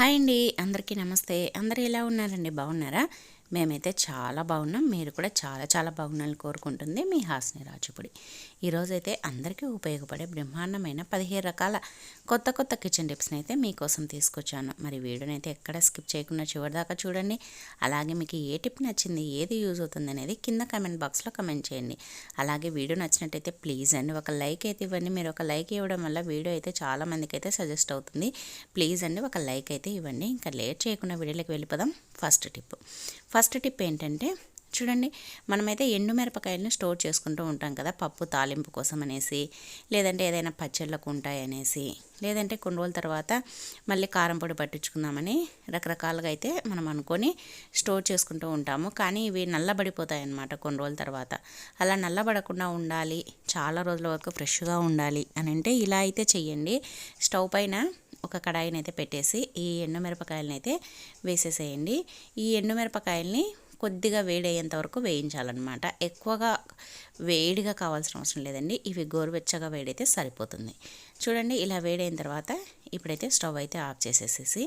Hi అండి అందరికీ నమస్తే. అందరు ఎలా ఉన్నారండి? బాగున్నారా? మేమైతే చాలా బాగున్నాం. మీరు కూడా చాలా చాలా బాగున్నారని కోరుకుంటుంది మీ హాస్ని రాజుపుడి. ఈరోజైతే అందరికీ ఉపయోగపడే బ్రహ్మాండమైన పదిహేను రకాల కొత్త కొత్త కిచెన్ టిప్స్ని అయితే మీకోసం తీసుకొచ్చాను. మరి వీడియోని అయితే ఎక్కడ స్కిప్ చేయకుండా చివరిదాకా చూడండి. అలాగే మీకు ఏ టిప్ నచ్చింది ఏది యూజ్ అవుతుంది అనేది కింద కమెంట్ బాక్స్లో కమెంట్ చేయండి. అలాగే వీడియో నచ్చినట్టయితే ప్లీజ్ అండి ఒక లైక్ అయితే ఇవ్వండి. మీరు ఒక లైక్ ఇవ్వడం వల్ల వీడియో అయితే చాలా మందికి అయితే సజెస్ట్ అవుతుంది. ప్లీజ్ అండి ఒక లైక్ అయితే ఇవ్వండి. ఇంకా లేట్ చేయకుండా వీడియోలోకి వెళ్ళిపోదాం. ఫస్ట్ టిప్ ఫస్ట్ టిప్ ఏంటంటే చూడండి మనమైతే ఎండు మిరపకాయలను స్టోర్ చేసుకుంటూ ఉంటాం కదా పప్పు తాలింపు కోసం అనేసి లేదంటే ఏదైనా పచ్చళ్ళకు ఉంటాయి అనేసి లేదంటే కొన్ని రోజుల తర్వాత మళ్ళీ కారం పొడి పట్టించుకుందామని రకరకాలుగా అయితే మనం అనుకొని స్టోర్ చేసుకుంటూ ఉంటాము. కానీ ఇవి నల్లబడిపోతాయి అన్నమాట కొన్ని రోజుల తర్వాత. అలా నల్లబడకుండా ఉండాలి చాలా రోజుల వరకు ఫ్రెష్గా ఉండాలి అని అంటే ఇలా అయితే చెయ్యండి. స్టవ్ పైన ఒక కడాయిని అయితే పెట్టేసి ఈ ఎండుమిరపకాయలని అయితే వేసేసేయండి. ఈ ఎండుమిరపకాయల్ని కొద్దిగా వేడయ్యేంత వరకు వేయించాలన్నమాట. ఎక్కువగా వేడిగా కావాల్సిన అవసరం లేదండి. ఇవి గోరువెచ్చగా వేడైతే సరిపోతుంది. చూడండి ఇలా వేడైన తర్వాత ఇప్పుడైతే స్టవ్ అయితే ఆఫ్ చేసేసేసి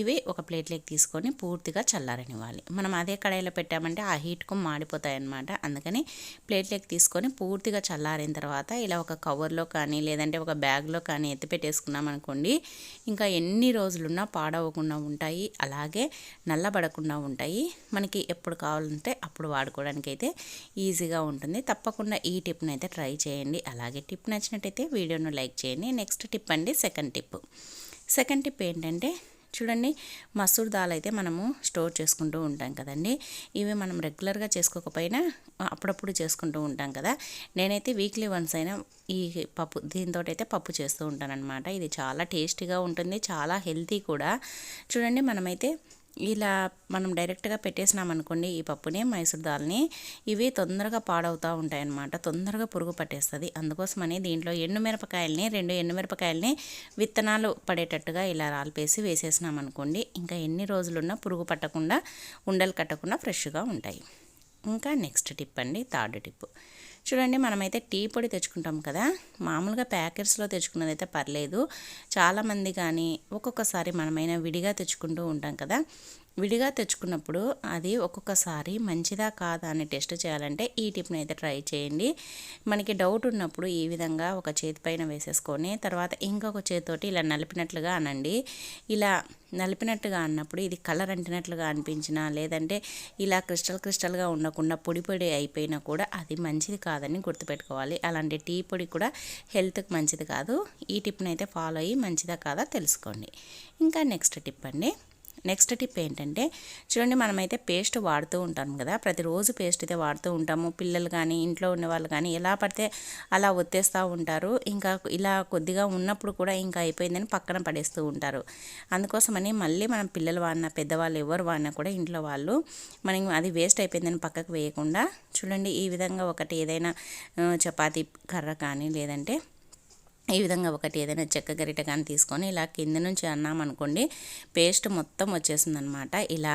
ఇవి ఒక ప్లేట్లోకి తీసుకొని పూర్తిగా చల్లారనివ్వాలి. మనం అదే కడాయిలో పెట్టామంటే ఆ హీట్కు మాడిపోతాయి అన్నమాట అందుకని ప్లేట్లోకి తీసుకొని పూర్తిగా చల్లారిన తర్వాత ఇలా ఒక కవర్లో కానీ లేదంటే ఒక బ్యాగ్లో కానీ ఎత్తి పెట్టేసుకున్నాం అనుకోండి ఇంకా ఎన్ని రోజులున్నా పాడవకుండా ఉంటాయి. అలాగే నల్లబడకుండా ఉంటాయి. మనకి ఎప్పుడు కావాలంటే అప్పుడు వాడుకోవడానికి అయితే ఈజీగా ఉంటుంది. తప్పకుండా ఈ టిప్ని అయితే ట్రై చేయండి. అలాగే టిప్ నచ్చినట్టయితే వీడియోను లైక్ చేయండి. నెక్స్ట్ టిప్ అండి సెకండ్ టిప్. సెకండ్ టిప్ ఏంటంటే చూడండి మసూర్ దాల్ అయితే మనము స్టోర్ చేసుకుంటూ ఉంటాం కదండి. ఇవి మనం రెగ్యులర్గా చేసుకోకపోయినా అప్పుడప్పుడు చేసుకుంటూ ఉంటాం కదా. నేనైతే వీక్లీ వన్స్ అయినా ఈ పప్పు దీంతో అయితే పప్పు చేస్తూ ఉంటానన్నమాట. ఇది చాలా టేస్టీగా ఉంటుంది చాలా హెల్తీ కూడా. చూడండి మనమైతే ఇలా మనం డైరెక్ట్గా పెట్టేసినాం అనుకోండి ఈ పప్పుని మైసూర్ దాల్ని ఇవి తొందరగా పాడవుతూ ఉంటాయన్నమాట. తొందరగా పురుగు పట్టేస్తుంది. అందుకోసమని దీంట్లో ఎండుమిరపకాయలని రెండు ఎండుమిరపకాయలని విత్తనాలు పడేటట్టుగా ఇలా రాలిపేసి వేసేసినాం అనుకోండి ఇంకా ఎన్ని రోజులున్నా పురుగు పట్టకుండా ఉండలు కట్టకుండా ఫ్రెష్గా ఉంటాయి. ఇంకా నెక్స్ట్ టిప్ అండి థర్డ్ టిప్ చూడండి మనమైతే టీ పొడి తెచ్చుకుంటాం కదా. మామూలుగా ప్యాకెట్స్లో తెచ్చుకున్నది అయితే పర్లేదు చాలామంది కానీ ఒక్కొక్కసారి మనమైనా విడిగా తెచ్చుకుంటూ ఉంటాం కదా. విడిగా తెచ్చుకున్నప్పుడు అది ఒక్కొక్కసారి మంచిదా కాదా అని టెస్ట్ చేయాలంటే ఈ టిప్ని అయితే ట్రై చేయండి. మనకి డౌట్ ఉన్నప్పుడు ఈ విధంగా ఒక చేతి పైన వేసేసుకొని తర్వాత ఇంకొక చేతితోటి ఇలా నలిపినట్లుగా అనండి. ఇలా నలిపినట్టుగా అన్నప్పుడు ఇది కలర్ అంటినట్లుగా అనిపించినా లేదంటే ఇలా క్రిస్టల్ క్రిస్టల్గా ఉండకుండా పొడి పొడి అయిపోయినా కూడా అది మంచిది కాదని గుర్తుపెట్టుకోవాలి. అలాంటి టీ పొడి కూడా హెల్త్కి మంచిది కాదు. ఈ టిప్ని అయితే ఫాలో అయ్యి మంచిదా కాదా తెలుసుకోండి. ఇంకా నెక్స్ట్ టిప్ అండి. నెక్స్ట్ టిప్ ఏంటంటే చూడండి మనమైతే పేస్ట్ వాడుతూ ఉంటాం కదా ప్రతిరోజు పేస్ట్ అయితే వాడుతూ ఉంటాము. పిల్లలు కానీ ఇంట్లో ఉన్న వాళ్ళు కానీ ఎలా పడితే అలా ఒత్తేస్తూ ఉంటారు. ఇంకా ఇలా కొద్దిగా ఉన్నప్పుడు కూడా ఇంకా అయిపోయిందని పక్కన పడేస్తూ ఉంటారు. అందుకోసమని మళ్ళీ మనం పిల్లలు వాడిన పెద్దవాళ్ళు ఎవరు వాడినా కూడా ఇంట్లో వాళ్ళు మనం అది వేస్ట్ అయిపోయిందని పక్కకు వేయకుండా చూడండి ఈ విధంగా ఒకటి ఏదైనా చపాతీ కర్ర కానీ లేదంటే ఈ విధంగా ఒకటి ఏదైనా చెక్క గరిట కానీ తీసుకొని ఇలా కింద నుంచి అన్నామనుకోండి పేస్ట్ మొత్తం వచ్చేస్తుంది అనమాట ఇలా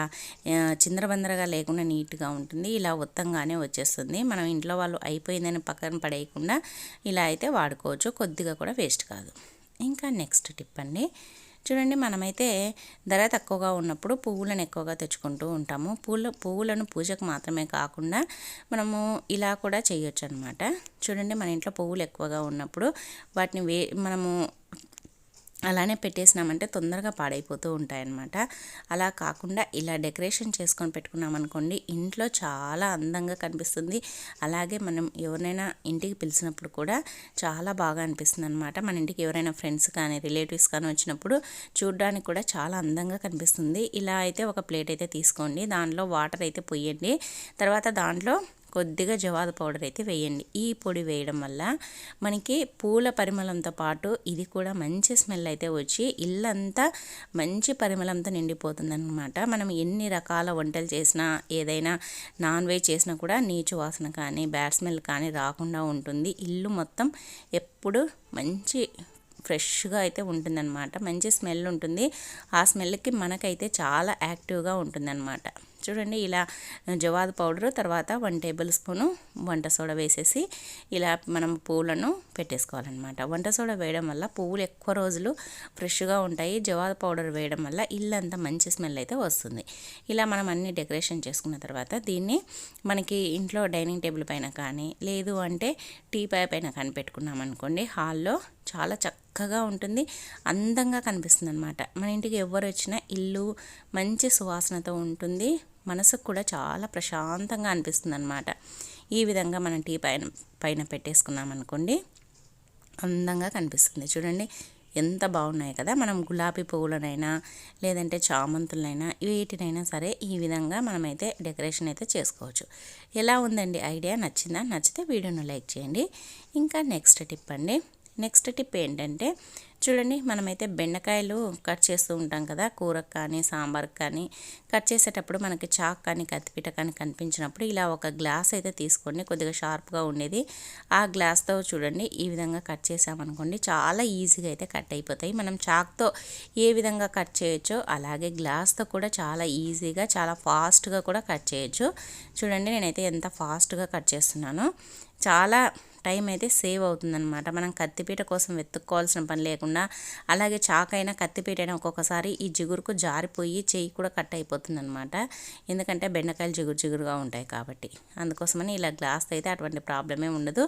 చిందరబందరగా లేకుండా నీట్గా ఉంటుంది ఇలా ఉత్తంగానే వచ్చేస్తుంది. మనం ఇంట్లో వాళ్ళు అయిపోయిందని పక్కన పడేయకుండా ఇలా అయితే వాడుకోవచ్చు కొద్దిగా కూడా వేస్ట్ కాదు. ఇంకా నెక్స్ట్ టిప్ అండి చూడండి మనమైతే ధర తక్కువగా ఉన్నప్పుడు పువ్వులను ఎక్కువగా తెచ్చుకుంటూ ఉంటాము. పూల పువ్వులను పూజకు మాత్రమే కాకుండా మనము ఇలా కూడా చేయొచ్చు అనమాట చూడండి మన ఇంట్లో పువ్వులు ఎక్కువగా ఉన్నప్పుడు వాటిని వే మనము అలానే పెట్టేసినామంటే తొందరగా పాడైపోతూ ఉంటాయన్నమాట. అలా కాకుండా ఇలా డెకరేషన్ చేసుకొని పెట్టుకున్నామనుకోండి ఇంట్లో చాలా అందంగా కనిపిస్తుంది. అలాగే మనం ఎవరినైనా ఇంటికి పిలిచినప్పుడు కూడా చాలా బాగా అనిపిస్తుంది అనమాట మన ఇంటికి ఎవరైనా ఫ్రెండ్స్ కానీ రిలేటివ్స్ కానీ వచ్చినప్పుడు చూడడానికి కూడా చాలా అందంగా కనిపిస్తుంది. ఇలా అయితే ఒక ప్లేట్ అయితే తీసుకోండి. దాంట్లో వాటర్ అయితే పొయ్యండి తర్వాత దాంట్లో కొద్దిగా జవాద పౌడర్ అయితే వేయండి. ఈ పొడి వేయడం వల్ల మనకి పూల పరిమళంతో పాటు ఇది కూడా మంచి స్మెల్ అయితే వచ్చి ఇల్లంతా మంచి పరిమళంతో నిండిపోతుందన్నమాట. మనం ఎన్ని రకాల వంటలు చేసినా ఏదైనా నాన్ వెజ్ చేసినా కూడా నీచు వాసన కానీ బ్యాడ్ స్మెల్ కానీ రాకుండా ఉంటుంది. ఇల్లు మొత్తం ఎప్పుడు మంచి ఫ్రెష్గా అయితే ఉంటుందన్నమాట. మంచి స్మెల్ ఉంటుంది. ఆ స్మెల్కి మనకైతే చాలా యాక్టివ్గా ఉంటుందన్నమాట. చూడండి ఇలా జవాద్ పౌడరు తర్వాత వన్ టేబుల్ స్పూను వంట సోడా వేసేసి ఇలా మనం పువ్వులను పెట్టేసుకోవాలన్నమాట. వంట సోడా వేయడం వల్ల పువ్వులు ఎక్కువ రోజులు ఫ్రెష్గా ఉంటాయి. జవాద్ పౌడర్ వేయడం వల్ల ఇల్లంతా మంచి స్మెల్ అయితే వస్తుంది. ఇలా మనం అన్ని డెకరేషన్ చేసుకున్న తర్వాత దీన్ని మనకి ఇంట్లో డైనింగ్ టేబుల్ పైన కానీ లేదు అంటే టీ పై పైన కానీ పెట్టుకున్నాం అనుకోండి హాల్లో చాలా చక్కగా ఉంటుంది. అందంగా కనిపిస్తుంది అనమాట మన ఇంటికి ఎవరు వచ్చినా ఇల్లు మంచి సువాసనతో ఉంటుంది. మనసుకు కూడా చాలా ప్రశాంతంగా అనిపిస్తుంది అనమాట ఈ విధంగా మనం టీ పైన పైన పెట్టేసుకున్నాం అనుకోండి అందంగా కనిపిస్తుంది. చూడండి ఎంత బాగున్నాయి కదా. మనం గులాబీ పువ్వులనైనా లేదంటే చామంతులనైనా వీటినైనా సరే ఈ విధంగా మనమైతే డెకరేషన్ అయితే చేసుకోవచ్చు. ఎలా ఉందండి ఐడియా? నచ్చిందా? నచ్చితే వీడియోను లైక్ చేయండి. ఇంకా నెక్స్ట్ టిప్ అండి. నెక్స్ట్ టిప్ ఏంటంటే చూడండి మనమైతే బెండకాయలు కట్ చేస్తూ ఉంటాం కదా కూరకు కానీ సాంబార్కి కానీ కట్ చేసేటప్పుడు మనకి చాక్ కానీ కత్తిపీట కానీ కనిపించినప్పుడు ఇలా ఒక గ్లాస్ అయితే తీసుకోండి కొద్దిగా షార్ప్గా ఉండేది. ఆ గ్లాస్తో చూడండి ఈ విధంగా కట్ చేసామనుకోండి చాలా ఈజీగా అయితే కట్ అయిపోతాయి. మనం చాక్తో ఏ విధంగా కట్ చేయొచ్చో అలాగే గ్లాస్తో కూడా చాలా ఈజీగా చాలా ఫాస్ట్గా కూడా కట్ చేయొచ్చు. చూడండి నేనైతే ఎంత ఫాస్ట్గా కట్ చేస్తున్నానో. చాలా టైం అయితే సేవ్ అవుతుందనమాట మనం కత్తిపీట కోసం వెతుక్కోవాల్సిన పని లేకుండా అలాగే చాకైనా కత్తిపీట అయినా ఒక్కొక్కసారి ఈ జిగురుకు జారిపోయి చెయ్యి కూడా కట్ అయిపోతుందనమాట ఎందుకంటే బెండకాయలు జిగురు జిగురుగా ఉంటాయి కాబట్టి. అందుకోసమని ఇలా గ్లాస్ అయితే అటువంటి ప్రాబ్లమే ఉండదు.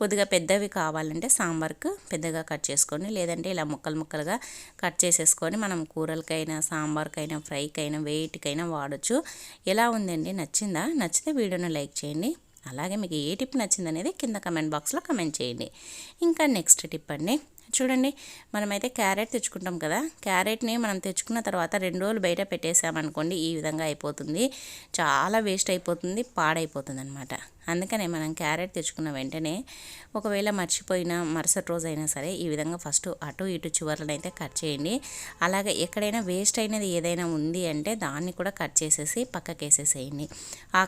కొద్దిగా పెద్దవి కావాలంటే సాంబార్కు పెద్దగా కట్ చేసుకొని లేదంటే ఇలా ముక్కలు ముక్కలుగా కట్ చేసేసుకొని మనం కూరలకైనా సాంబార్కైనా ఫ్రైకైనా వెయిట్కైనా వాడచ్చు. ఎలా ఉందండి? నచ్చిందా? నచ్చితే వీడియోని లైక్ చేయండి. అలాగే మీకు ఏ టిప్ నచ్చింది అనేది కింద కమెంట్ బాక్స్లో కమెంట్ చేయండి. ఇంకా నెక్స్ట్ టిప్ అండి. చూడండి మనమైతే క్యారెట్ తెచ్చుకుంటాం కదా. క్యారెట్ని మనం తెచ్చుకున్న తర్వాత రెండు రోజులు బయట పెట్టేసామనుకోండి ఈ విధంగా అయిపోతుంది. చాలా వేస్ట్ అయిపోతుంది పాడైపోతుంది అనమాట అందుకనే మనం క్యారెట్ తెచ్చుకున్న వెంటనే ఒకవేళ మర్చిపోయినా మరుసటి రోజు అయినా సరే ఈ విధంగా ఫస్ట్ అటు ఇటు చివర్లను అయితే కట్ చేయండి. అలాగే ఎక్కడైనా వేస్ట్ అయినది ఏదైనా ఉంది అంటే దాన్ని కూడా కట్ చేసేసి పక్కకి వేసేసేయండి ఆ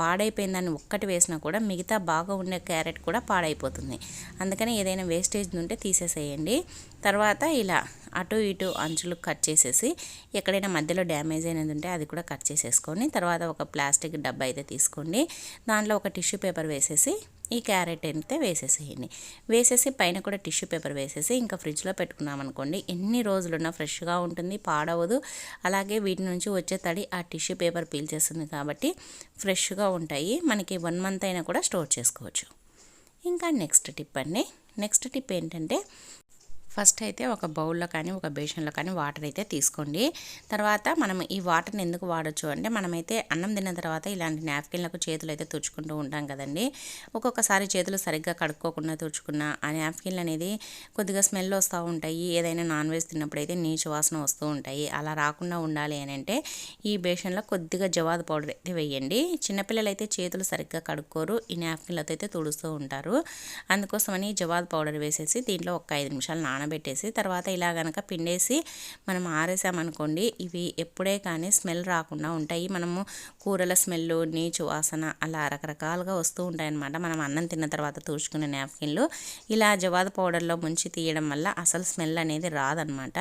పాడైపోయిన దాన్ని ఒక్కటి వేసినా కూడా మిగతా బాగా ఉండే క్యారెట్ కూడా పాడైపోతుంది. అందుకని ఏదైనా వేస్టేజ్ ఉంటే తీసేసేయండి. తర్వాత ఇలా అటు ఇటు అంచులు కట్ చేసేసి ఎక్కడైనా మధ్యలో డ్యామేజ్ అయినది ఉంటే అది కూడా కట్ చేసేసుకొని తర్వాత ఒక ప్లాస్టిక్ డబ్బా అయితే తీసుకోండి. దాంట్లో ఒక టిష్యూ పేపర్ వేసేసి ఈ క్యారెట్ అయితే వేసేసేయండి. వేసేసి పైన కూడా టిష్యూ పేపర్ వేసేసి ఇంకా ఫ్రిడ్జ్లో పెట్టుకున్నాం అనుకోండి ఎన్ని రోజులున్నా ఫ్రెష్గా ఉంటుంది పాడవదు. అలాగే వీటి నుంచి వచ్చే తడి ఆ టిష్యూ పేపర్ పీల్చేస్తుంది కాబట్టి ఫ్రెష్గా ఉంటాయి. మనకి వన్ మంత్ అయినా కూడా స్టోర్ చేసుకోవచ్చు. ఇంకా నెక్స్ట్ టిప్ అండి. నెక్స్ట్ టిప్ ఏంటంటే ఫస్ట్ అయితే ఒక బౌల్లో కానీ ఒక బేషన్లో కానీ వాటర్ అయితే తీసుకోండి. తర్వాత మనం ఈ వాటర్ని ఎందుకు వాడచ్చు అంటే మనమైతే అన్నం తిన్న తర్వాత ఇలాంటి నాప్కిన్లకు చేతులు అయితే తుడుచుకుంటూ ఉంటాం కదండి. ఒక్కొక్కసారి చేతులు సరిగ్గా కడుక్కోకుండా తుడుచుకున్న ఆ నాప్కిన్లు అనేది కొద్దిగా స్మెల్ వస్తూ ఉంటాయి. ఏదైనా నాన్ వెజ్ తిన్నప్పుడు అయితే నీచు వాసన వస్తూ ఉంటాయి. అలా రాకుండా ఉండాలి అని అంటే ఈ బేషన్లో కొద్దిగా జవాదు పౌడర్ అయితే వేయండి. చిన్నపిల్లలు అయితే చేతులు సరిగ్గా కడుక్కోరు ఈ నాప్కిన్లతో అయితే తుడుస్తూ ఉంటారు. అందుకోసమని జవాదు పౌడర్ వేసేసి దీంట్లో ఒక ఐదు నిమిషాలు నాన నానబెట్టేసి తర్వాత ఇలా కనుక పిండేసి మనం ఆరేసామనుకోండి ఇవి ఎప్పుడే కానీ స్మెల్ రాకుండా ఉంటాయి. మనము కూరల స్మెల్ నీచు వాసన అలా రకరకాలుగా వస్తూ ఉంటాయన్నమాట. మనం అన్నం తిన్న తర్వాత తూచుకునే నాప్కిన్లు. ఇలా జవాద పౌడర్లో ముంచి తీయడం వల్ల అసలు స్మెల్ అనేది రాదనమాట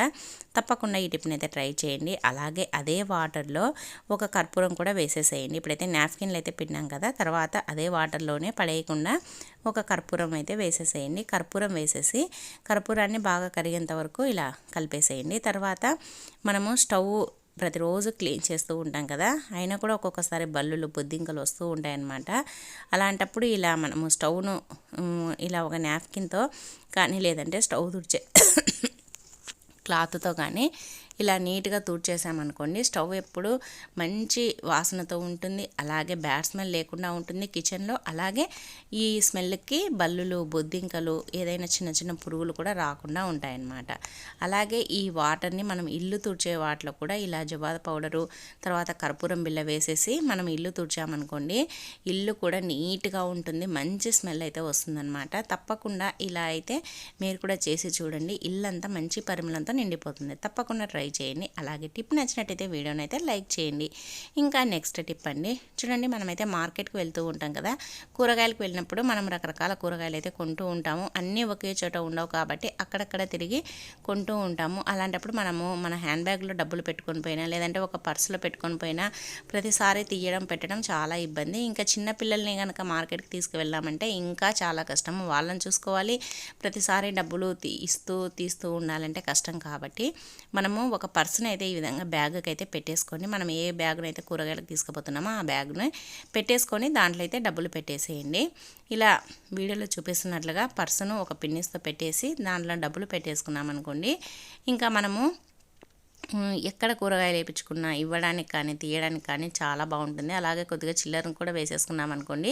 తప్పకుండా ఈ టిప్ని అయితే ట్రై చేయండి. అలాగే అదే వాటర్లో ఒక కర్పూరం కూడా వేసేసేయండి. ఇప్పుడైతే నాప్కిన్లు అయితే పిన్నాం కదా తర్వాత అదే వాటర్లోనే పడేయకుండా ఒక కర్పూరం అయితే వేసేసేయండి. కర్పూరం వేసేసి కర్పూరాన్ని బాగా కరిగేంత వరకు ఇలా కలిపేసేయండి. తర్వాత మనము స్టవ్ ప్రతిరోజు క్లీన్ చేస్తూ ఉంటాం కదా అయినా కూడా ఒక్కొక్కసారి బల్లులు బొద్దింకలు వస్తూ ఉంటాయన్నమాట. అలాంటప్పుడు ఇలా మనము స్టవ్ను ఇలా ఒక నాప్కిన్తో కానీ లేదంటే స్టవ్ తుడిచే క్లాత్తో కానీ ఇలా నీట్గా తూడ్చేసామనుకోండి స్టవ్ ఎప్పుడు మంచి వాసనతో ఉంటుంది. అలాగే బ్యాడ్ స్మెల్ లేకుండా ఉంటుంది కిచెన్లో. అలాగే ఈ స్మెల్కి బల్లులు బొద్దింకలు ఏదైనా చిన్న చిన్న పురుగులు కూడా రాకుండా ఉంటాయన్నమాట. అలాగే ఈ వాటర్ని మనం ఇల్లు తుడిచే వాటిలో కూడా ఇలా జవాద పౌడరు తర్వాత కర్పూరం బిల్ల వేసేసి మనం ఇల్లు తుడిచామనుకోండి ఇల్లు కూడా నీట్గా ఉంటుంది. మంచి స్మెల్ అయితే వస్తుందన్నమాట. తప్పకుండా ఇలా అయితే మీరు కూడా చేసి చూడండి. ఇల్లంతా మంచి పరిమళంతో నిండిపోతుంది. తప్పకుండా ట్రై ట్రై చేయండి. అలాగే టిప్ నచ్చినట్టయితే వీడియోని అయితే లైక్ చేయండి. ఇంకా నెక్స్ట్ టిప్ అండి. చూడండి మనమైతే మార్కెట్కి వెళ్తూ ఉంటాం కదా. కూరగాయలకు వెళ్ళినప్పుడు మనం రకరకాల కూరగాయలు అయితే కొంటూ ఉంటాము. అన్నీ ఒకే చోట ఉండవు కాబట్టి అక్కడక్కడ తిరిగి కొంటూ ఉంటాము. అలాంటప్పుడు మనము మన హ్యాండ్ బ్యాగ్లో డబ్బులు పెట్టుకొని పోయినా లేదంటే ఒక పర్సులో పెట్టుకొని పోయినా ప్రతిసారి తీయడం పెట్టడం చాలా ఇబ్బంది. ఇంకా చిన్నపిల్లల్ని కనుక మార్కెట్కి తీసుకువెళ్ళామంటే ఇంకా చాలా కష్టం వాళ్ళని చూసుకోవాలి. ప్రతిసారి డబ్బులు ఇస్తూ తీస్తూ ఉండాలంటే కష్టం కాబట్టి మనము ఒక పర్సన్ అయితే ఈ విధంగా బ్యాగ్కి అయితే పెట్టేసుకోండి మనం ఏ బ్యాగ్ను అయితే కూరగాయలకు తీసుకుపోతున్నామో ఆ బ్యాగ్ను పెట్టేసుకొని దాంట్లో అయితే డబ్బులు పెట్టేసేయండి. ఇలా వీడియోలో చూపిస్తున్నట్లుగా పర్సను ఒక పిన్నిస్తో పెట్టేసి దాంట్లో డబ్బులు పెట్టేసుకున్నాం అనుకోండి ఇంకా మనము ఎక్కడ కూరగాయలు వేయించుకున్నా ఇవ్వడానికి కానీ తీయడానికి కానీ చాలా బాగుంటుంది. అలాగే కొద్దిగా చిల్లరను కూడా వేసేసుకున్నాం అనుకోండి.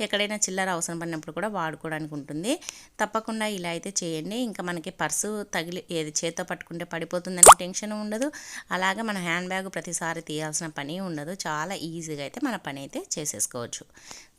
ఎక్కడైనా చిల్లర అవసరం పడినప్పుడు కూడా వాడుకోవడానికి ఉంటుంది. తప్పకుండా ఇలా అయితే చేయండి. ఇంకా మనకి పర్సు తగిలి ఏది చేత్తో పట్టుకుంటే పడిపోతుందనే టెన్షన్ ఉండదు. అలాగే మన హ్యాండ్ బ్యాగ్ ప్రతిసారి తీయాల్సిన పని ఉండదు. చాలా ఈజీగా అయితే మన పని అయితే చేసేసుకోవచ్చు.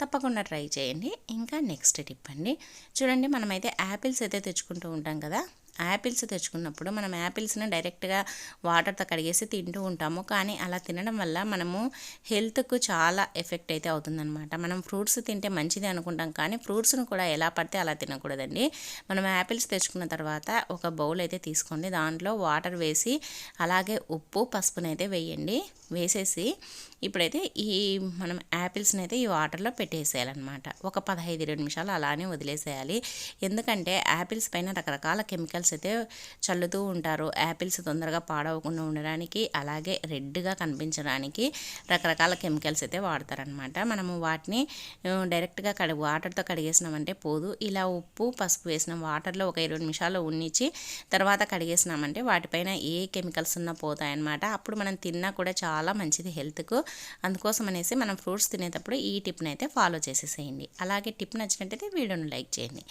తప్పకుండా ట్రై చేయండి. ఇంకా నెక్స్ట్ టిప్ అండి. చూడండి మనమైతే యాపిల్స్ అయితే తెచ్చుకుంటూ ఉంటాం కదా. యాపిల్స్ తెచ్చుకున్నప్పుడు మనం యాపిల్స్ని డైరెక్ట్గా వాటర్తో కడిగేసి తింటూ ఉంటాము. కానీ అలా తినడం వల్ల మనము హెల్త్కు చాలా ఎఫెక్ట్ అయితే అవుతుందన్నమాట. మనం ఫ్రూట్స్ తింటే మంచిది అనుకుంటాం. కానీ ఫ్రూట్స్ను కూడా ఎలా పడితే అలా తినకూడదండి. మనం యాపిల్స్ తెచ్చుకున్న తర్వాత ఒక బౌల్ అయితే తీసుకోండి. దాంట్లో వాటర్ వేసి అలాగే ఉప్పు పసుపునైతే వేయండి. వేసేసి ఇప్పుడైతే ఈ మనం యాపిల్స్ని అయితే ఈ వాటర్లో పెట్టేసేయాలన్నమాట. ఒక పదహైదు ఇరవై నిమిషాలు అలానే వదిలేసేయాలి. ఎందుకంటే యాపిల్స్ పైన రకరకాల కెమికల్స్ అయితే చల్లుతూ ఉంటారు. యాపిల్స్ తొందరగా పాడవకుండా ఉండడానికి అలాగే రెడ్గా కనిపించడానికి రకరకాల కెమికల్స్ అయితే వాడతారనమాట మనము వాటిని డైరెక్ట్గా కడి వాటర్తో కడిగేసినామంటే పోదు. ఇలా ఉప్పు పసుపు వేసిన వాటర్లో ఒక ఇరవై నిమిషాలు ఉన్నిచ్చి తర్వాత కడిగేసినామంటే వాటిపైన ఏ కెమికల్స్ ఉన్నా పోతాయన్నమాట. అప్పుడు మనం తిన్నా కూడా చాలా మంచిది హెల్త్కు. అందుకోసం అనేసి మనం ఫ్రూట్స్ తినేటప్పుడు ఈ టిప్ని అయితే ఫాలో చేసేసేయండి. అలాగే టిప్ నచ్చినట్టయితే వీడియోను లైక్ చేయండి.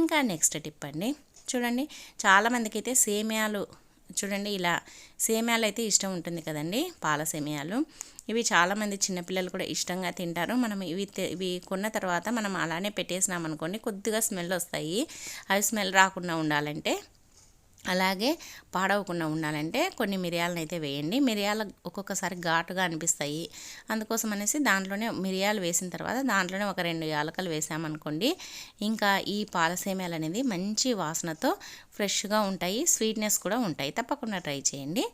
ఇంకా నెక్స్ట్ టిప్ అండి. చూడండి చాలామందికి అయితే సేమియాలు చూడండి ఇలా సేమియాలు అయితే ఇష్టం ఉంటుంది కదండి పాల సేమియాలు. ఇవి చాలామంది చిన్నపిల్లలు కూడా ఇష్టంగా తింటారు. మనం ఇవి ఇవి కొన్న తర్వాత మనం అలానే పెట్టేసినాం అనుకోండి కొద్దిగా స్మెల్ వస్తాయి. అవి స్మెల్ రాకుండా ఉండాలంటే అలాగే పాడవకుండా ఉండాలంటే కొన్ని మిరియాలను అయితే వేయండి. మిరియాలు ఒక్కొక్కసారి ఘాటుగా అనిపిస్తాయి. అందుకోసం అనేసి దాంట్లోనే మిరియాలు వేసిన తర్వాత దాంట్లోనే ఒక రెండు యాలకలు వేసామనుకోండి ఇంకా ఈ పాలసేమ్యాలు అనేది మంచి వాసనతో ఫ్రెష్గా ఉంటాయి స్వీట్నెస్ కూడా ఉంటాయి. తప్పకుండా ట్రై చేయండి.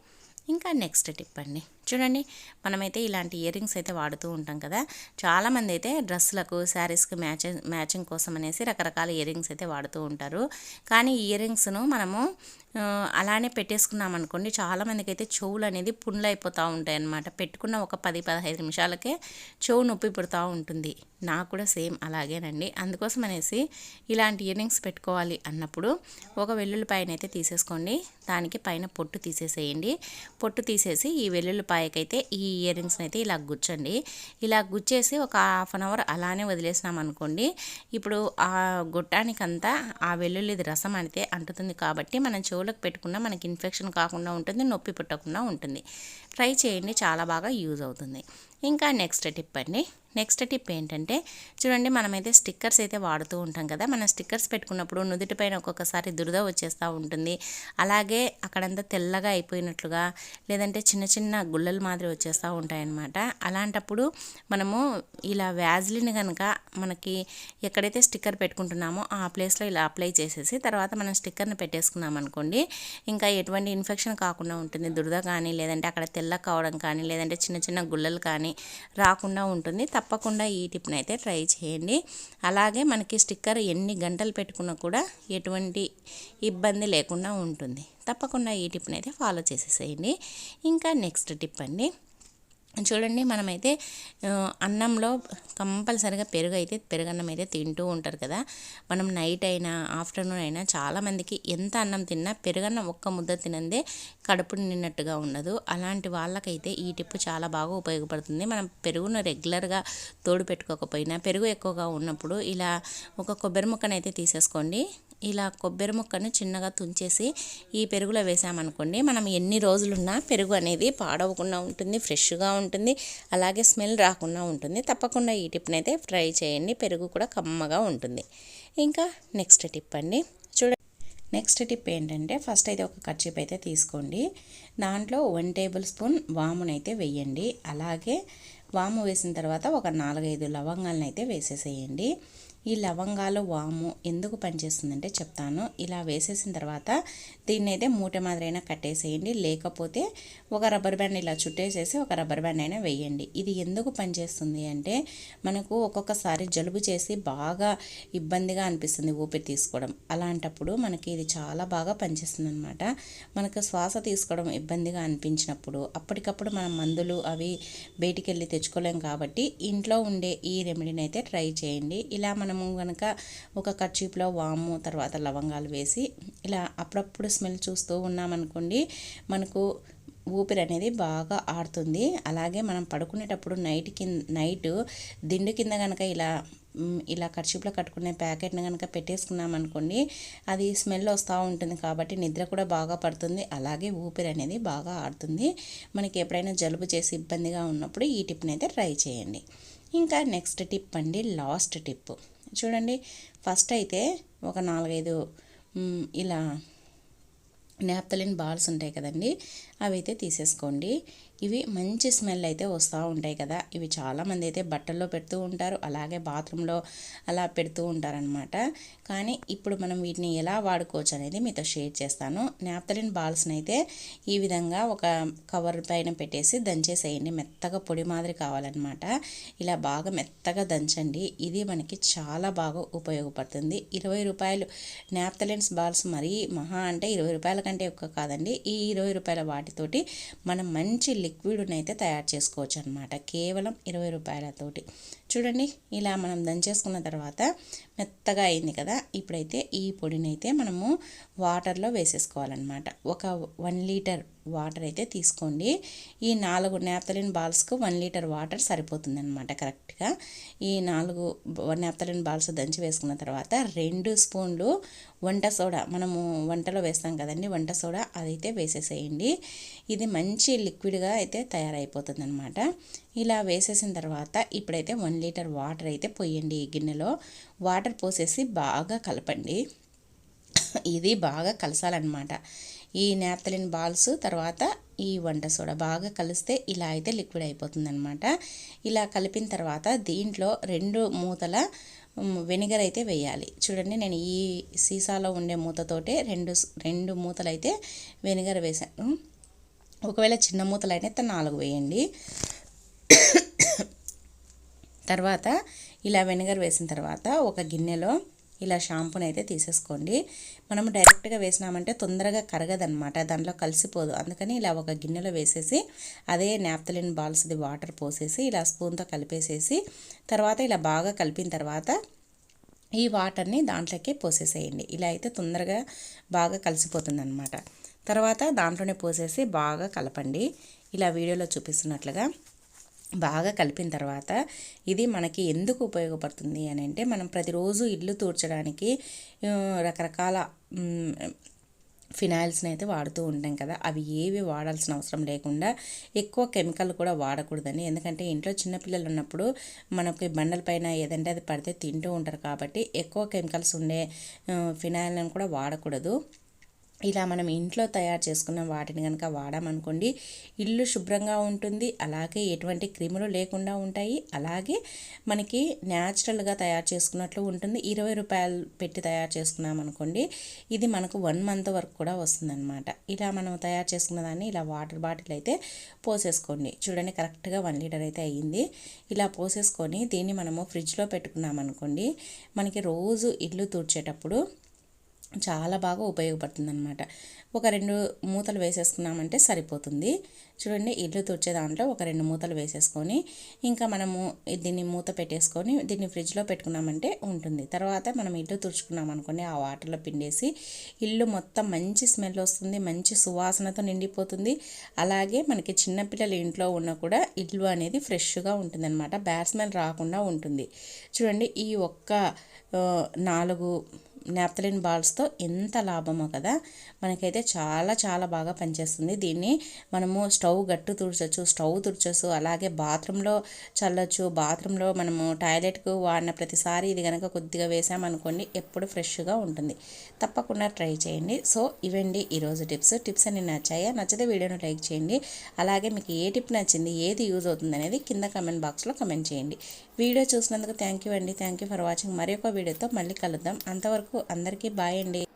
ఇంకా నెక్స్ట్ టిప్ అండి. చూడండి మనమైతే ఇలాంటి ఇయర్ రింగ్స్ అయితే వాడుతూ ఉంటాం కదా. చాలామంది అయితే డ్రెస్సులకు శారీస్కి మ్యాచింగ్ మ్యాచింగ్ కోసం అనేసి రకరకాల ఇయర్ రింగ్స్ అయితే వాడుతూ ఉంటారు. కానీ ఇయర్ రింగ్స్ను మనము అలానే పెట్టేసుకున్నాం అనుకోండి చాలామందికి అయితే చెవులు అనేది పుండ్లు అయిపోతూ ఉంటాయి అన్నమాట పెట్టుకున్న ఒక పది పదహైదు నిమిషాలకే చెవు నొప్పి పుడుతూ ఉంటుంది. నాకు కూడా సేమ్ అలాగేనండి. అందుకోసం అనేసి ఇలాంటి ఇయర్ రింగ్స్ పెట్టుకోవాలి అన్నప్పుడు ఒక వెల్లుల్లిపాయనైతే అయితే తీసేసుకోండి. దానికి పైన పొట్టు తీసేసేయండి. పొట్టు తీసేసి ఈ వెల్లుల్లిపాయ పాయకైతే ఈ ఇయర్ రింగ్స్ని అయితే ఇలా గుచ్చండి. ఇలా గుచ్చేసి ఒక హాఫ్ అన్ అవర్ అలానే వదిలేసినాం అనుకోండి ఇప్పుడు ఆ గొట్టానికంతా ఆ వెల్లుల్లిది రసం అయితే అంటుతుంది కాబట్టి మనం చెవులకు పెట్టుకున్నా మనకి ఇన్ఫెక్షన్ కాకుండా ఉంటుంది నొప్పి పుట్టకుండా ఉంటుంది. ట్రై చేయండి చాలా బాగా యూజ్ అవుతుంది. ఇంకా నెక్స్ట్ టిప్ అండి. నెక్స్ట్ టిప్ ఏంటంటే చూడండి మనమైతే స్టిక్కర్స్ అయితే వాడుతూ ఉంటాం కదా మనం స్టిక్కర్స్ పెట్టుకున్నప్పుడు నుదుటిపైన ఒక్కొక్కసారి దురద వచ్చేస్తూ ఉంటుంది. అలాగే అక్కడంతా తెల్లగా అయిపోయినట్లుగా లేదంటే చిన్న చిన్న గుళ్ళలు మాదిరి వచ్చేస్తూ ఉంటాయన్నమాట. అలాంటప్పుడు మనము ఇలా వ్యాజ్లిన్ కనుక మనకి ఎక్కడైతే స్టిక్కర్ పెట్టుకుంటున్నామో ఆ ప్లేస్లో ఇలా అప్లై చేసేసి తర్వాత మనం స్టిక్కర్ని పెట్టేసుకున్నాం అనుకోండి ఇంకా ఎటువంటి ఇన్ఫెక్షన్ కాకుండా ఉంటుంది. దురద కానీ లేదంటే అక్కడ తెల్ల కావడం కానీ లేదంటే చిన్న చిన్న గుళ్ళలు కానీ రాకుండా ఉంటుంది. తప్పకుండా ఈ టిప్ని అయితే ట్రై చేయండి. అలాగే మనకి స్టిక్కర్ ఎన్ని గంటలు పెట్టుకున్నా కూడా ఎటువంటి ఇబ్బంది లేకుండా ఉంటుంది. తప్పకుండా ఈ టిప్ని అయితే ఫాలో చేసేసేయండి. ఇంకా నెక్స్ట్ టిప్ అండి. చూడండి మనమైతే అన్నంలో కంపల్సరిగా పెరుగు అయితే పెరుగన్నం అయితే తింటూ ఉంటారు కదా. మనం నైట్ అయినా ఆఫ్టర్నూన్ అయినా చాలామందికి ఎంత అన్నం తిన్నా పెరుగన్నం ఒక్క ముద్ద తినందే కడుపు నిన్నట్టుగా ఉండదు. అలాంటి వాళ్ళకైతే ఈ టిప్ చాలా బాగా ఉపయోగపడుతుంది. మనం పెరుగును రెగ్యులర్గా తోడు పెట్టుకోకపోయినా పెరుగు ఎక్కువగా ఉన్నప్పుడు ఇలా ఒక కొబ్బరి ముక్కనైతే తీసేసుకోండి. ఇలా కొబ్బరి ముక్కను చిన్నగా తుంచేసి ఈ పెరుగులో వేసామనుకోండి మనం ఎన్ని రోజులున్నా పెరుగు అనేది పాడవకుండా ఉంటుంది ఫ్రెష్గా ఉంటుంది ఉంటుంది. అలాగే స్మెల్ రాకుండా ఉంటుంది. తప్పకుండా ఈ టిప్ని అయితే ట్రై చేయండి. పెరుగు కూడా కమ్మగా ఉంటుంది. ఇంకా నెక్స్ట్ టిప్ అండి. చూడండి నెక్స్ట్ టిప్ ఏంటంటే ఫస్ట్ అయితే ఒక కర్చీప్ అయితే తీసుకోండి. దాంట్లో వన్ టేబుల్ స్పూన్ వామునైతే వేయండి. అలాగే వాము వేసిన తర్వాత ఒక నాలుగైదు లవంగాలను అయితే వేసేసేయండి. ఈ లవంగాలు వాము ఎందుకు పనిచేస్తుందంటే చెప్తాను. ఇలా వేసేసిన తర్వాత దీన్ని అయితే మూట మాదిరైనా కట్టేసేయండి. లేకపోతే ఒక రబ్బర్ బ్యాండ్ ఇలా చుట్టేసేసి ఒక రబ్బర్ బ్యాండ్ అయినా వేయండి. ఇది ఎందుకు పనిచేస్తుంది అంటే మనకు ఒక్కొక్కసారి జలుబు చేసి బాగా ఇబ్బందిగా అనిపిస్తుంది ఊపిరి తీసుకోవడం. అలాంటప్పుడు మనకి ఇది చాలా బాగా పనిచేస్తుంది అనమాట మనకు శ్వాస తీసుకోవడం ఇబ్బందిగా అనిపించినప్పుడు అప్పటికప్పుడు మనం మందులు అవి బయటికి వెళ్ళి తెచ్చుకోలేం కాబట్టి ఇంట్లో ఉండే ఈ రెమెడీని అయితే ట్రై చేయండి. ఇలా మనం మనము కనుక ఒక కర్చీప్లో వాము తర్వాత లవంగాలు వేసి ఇలా అప్పుడప్పుడు స్మెల్ చూస్తూ ఉన్నామనుకోండి మనకు ఊపిరి అనేది బాగా ఆడుతుంది అలాగే మనం పడుకునేటప్పుడు నైట్ కింద నైట్ దిండు కింద కనుక ఇలా ఇలా కర్చీప్లో కట్టుకునే ప్యాకెట్ని కనుక పెట్టేసుకున్నాం అనుకోండి అది స్మెల్ వస్తూ ఉంటుంది కాబట్టి నిద్ర కూడా బాగా పడుతుంది. అలాగే ఊపిరి అనేది బాగా ఆడుతుంది మనకి ఎప్పుడైనా జలుబు చేసి ఇబ్బందిగా ఉన్నప్పుడు ఈ టిప్ని అయితే ట్రై చేయండి. ఇంకా నెక్స్ట్ టిప్ అండి లాస్ట్ టిప్. చూడండి ఫస్ట్ అయితే ఒక నాలుగైదు ఇలా నేప్తలిన్ బాల్స్ ఉంటాయి కదండి అవి అయితే తీసేసుకోండి. ఇవి మంచి స్మెల్ అయితే వస్తూ ఉంటాయి కదా. ఇవి చాలామంది అయితే బట్టల్లో పెడుతూ ఉంటారు. అలాగే బాత్రూంలో అలా పెడుతూ ఉంటారనమాట కానీ ఇప్పుడు మనం వీటిని ఎలా వాడుకోవచ్చు అనేది మీతో షేర్ చేస్తాను. నాప్తలిన్ బాల్స్ని అయితే ఈ విధంగా ఒక కవర్ పైన పెట్టేసి దంచేసేయండి. మెత్తగా పొడి మాదిరి కావాలన్నమాట. ఇలా బాగా మెత్తగా దంచండి. ఇది మనకి చాలా బాగా ఉపయోగపడుతుంది. ఇరవై రూపాయలు నాప్తలిన్స్ బాల్స్ మరీ మహా అంటే ఇరవై రూపాయల కంటే ఎక్కువ కాదండి. ఈ ఇరవై రూపాయల వాటితోటి మనం మంచి లిక్విడ్ని అయితే తయారు చేసుకోవచ్చు అనమాట కేవలం ఇరవై రూపాయలతోటి. చూడండి ఇలా మనం దంచేసుకున్న తర్వాత మెత్తగా అయింది కదా ఇప్పుడైతే ఈ పొడిని అయితే మనము వాటర్లో వేసేసుకోవాలన్నమాట. ఒక వన్ లీటర్ వాటర్ అయితే తీసుకోండి. ఈ నాలుగు నాప్తలిన్ బాల్స్కు వన్ లీటర్ వాటర్ సరిపోతుంది అనమాట కరెక్ట్గా. ఈ నాలుగు నాప్తలిన్ బాల్స్ దంచి వేసుకున్న తర్వాత రెండు స్పూన్లు వంట సోడా మనము వంటలో వేస్తాం కదండి వంట సోడా అదైతే వేసేసేయండి. ఇది మంచి లిక్విడ్గా అయితే తయారైపోతుంది అనమాట ఇలా వేసేసిన తర్వాత ఇప్పుడైతే వన్ లీటర్ వాటర్ అయితే పోయండి ఈ గిన్నెలో. వాటర్ పోసేసి బాగా కలపండి. ఇది బాగా కలసాలన్నమాట. ఈ నాప్తలిన్ బాల్స్ తర్వాత ఈ వంట సోడా బాగా కలిస్తే ఇలా అయితే లిక్విడ్ అయిపోతుంది అనమాట ఇలా కలిపిన తర్వాత దీంట్లో రెండు మూతల వెనిగర్ అయితే వేయాలి. చూడండి నేను ఈ సీసాలో ఉండే మూతతోటే రెండు రెండు మూతలు అయితే వెనిగర్ వేసాను ఒకవేళ చిన్న మూతలు అయితే నాలుగు వేయండి. తర్వాత ఇలా వెనిగర్ వేసిన తర్వాత ఒక గిన్నెలో ఇలా షాంపూని అయితే తీసేసుకోండి. మనం డైరెక్ట్గా వేసినామంటే తొందరగా కరగదనమాట దాంట్లో కలిసిపోదు. అందుకని ఇలా ఒక గిన్నెలో వేసేసి అదే నాప్తలిన్ బాల్స్ది వాటర్ పోసేసి ఇలా స్పూన్తో కలిపేసేసి తర్వాత ఇలా బాగా కలిపిన తర్వాత ఈ వాటర్ని దాంట్లోకి పోసేసేయండి. ఇలా అయితే తొందరగా బాగా కలిసిపోతుంది అనమాట తర్వాత దాంట్లోనే పోసేసి బాగా కలపండి. ఇలా వీడియోలో చూపిస్తున్నట్లుగా బాగా కలిపిన తర్వాత ఇది మనకి ఎందుకు ఉపయోగపడుతుంది అని అంటే మనం ప్రతిరోజు ఇల్లు తూర్చడానికి రకరకాల ఫినాయిల్స్ని అయితే వాడుతూ ఉంటాం కదా. అవి ఏవి వాడాల్సిన అవసరం లేకుండా ఎక్కువ కెమికల్ కూడా వాడకూడదని. ఎందుకంటే ఇంట్లో చిన్నపిల్లలు ఉన్నప్పుడు మనకి బండలపైన ఏదంటే అది పడితే తింటూ ఉంటారు కాబట్టి ఎక్కువ కెమికల్స్ ఉండే ఫినాయిల్ని కూడా వాడకూడదు. ఇలా మనం ఇంట్లో తయారు చేసుకున్న వాటిని కనుక వాడామనుకోండి ఇల్లు శుభ్రంగా ఉంటుంది. అలాగే ఎటువంటి క్రిములు లేకుండా ఉంటాయి. అలాగే మనకి న్యాచురల్గా తయారు చేసుకున్నట్లు ఉంటుంది. ఇరవై రూపాయలు పెట్టి తయారు చేసుకున్నాం అనుకోండి ఇది మనకు వన్ మంత్ వరకు కూడా వస్తుందన్నమాట. ఇలా మనం తయారు చేసుకున్న దాన్ని ఇలా వాటర్ బాటిల్ అయితే పోసేసుకోండి. చూడండి కరెక్ట్గా వన్ లీటర్ అయితే అయ్యింది. ఇలా పోసేసుకొని దీన్ని మనము ఫ్రిడ్జ్లో పెట్టుకున్నాం అనుకోండి మనకి రోజు ఇల్లు తుడిచేటప్పుడు చాలా బాగా ఉపయోగపడుతుంది అనమాట ఒక రెండు మూతలు వేసేసుకున్నామంటే సరిపోతుంది. చూడండి ఇల్లు తుడిచే దాంట్లో ఒక రెండు మూతలు వేసేసుకొని ఇంకా మనము దీన్ని మూత పెట్టేసుకొని దీన్ని ఫ్రిడ్జ్లో పెట్టుకున్నామంటే ఉంటుంది. తర్వాత మనం ఇల్లు తుడుచుకున్నాం అనుకోండి ఆ వాటర్లో పిండేసి ఇల్లు మొత్తం మంచి స్మెల్ వస్తుంది మంచి సువాసనతో నిండిపోతుంది. అలాగే మనకి చిన్నపిల్లలు ఇంట్లో ఉన్న కూడా ఇల్లు అనేది ఫ్రెష్గా ఉంటుంది అనమాట బ్యాడ్ స్మెల్ రాకుండా ఉంటుంది. చూడండి ఈ ఒక్క నాలుగు నాప్తలిన్ బాల్స్తో ఎంత లాభమో కదా మనకైతే చాలా చాలా బాగా పనిచేస్తుంది. దీన్ని మనము స్టవ్ గట్టు తుడచచ్చు స్టవ్ తుడచచ్చు అలాగే బాత్రూంలో చల్లొచ్చు బాత్రూంలో మనము టాయిలెట్కు వాడిన ప్రతిసారి ఇది కనుక కొద్దిగా వేసామనుకోండి ఎప్పుడు ఫ్రెష్గా ఉంటుంది. తప్పకుండా ట్రై చేయండి. సో ఇవండి ఈరోజు టిప్స్. టిప్స్ అన్ని నచ్చాయా? నచ్చితే వీడియోను లైక్ చేయండి. అలాగే మీకు ఏ టిప్ నచ్చింది ఏది యూజ్ అవుతుంది అనేది కింద కమెంట్ బాక్స్లో కమెంట్ చేయండి. వీడియో చూసినందుకు థ్యాంక్ యూ అండి. Thank you for watching. మరి ఒక వీడియోతో మళ్ళీ కలుద్దాం. అంతవరకు అందరికీ బాయ్ అండి.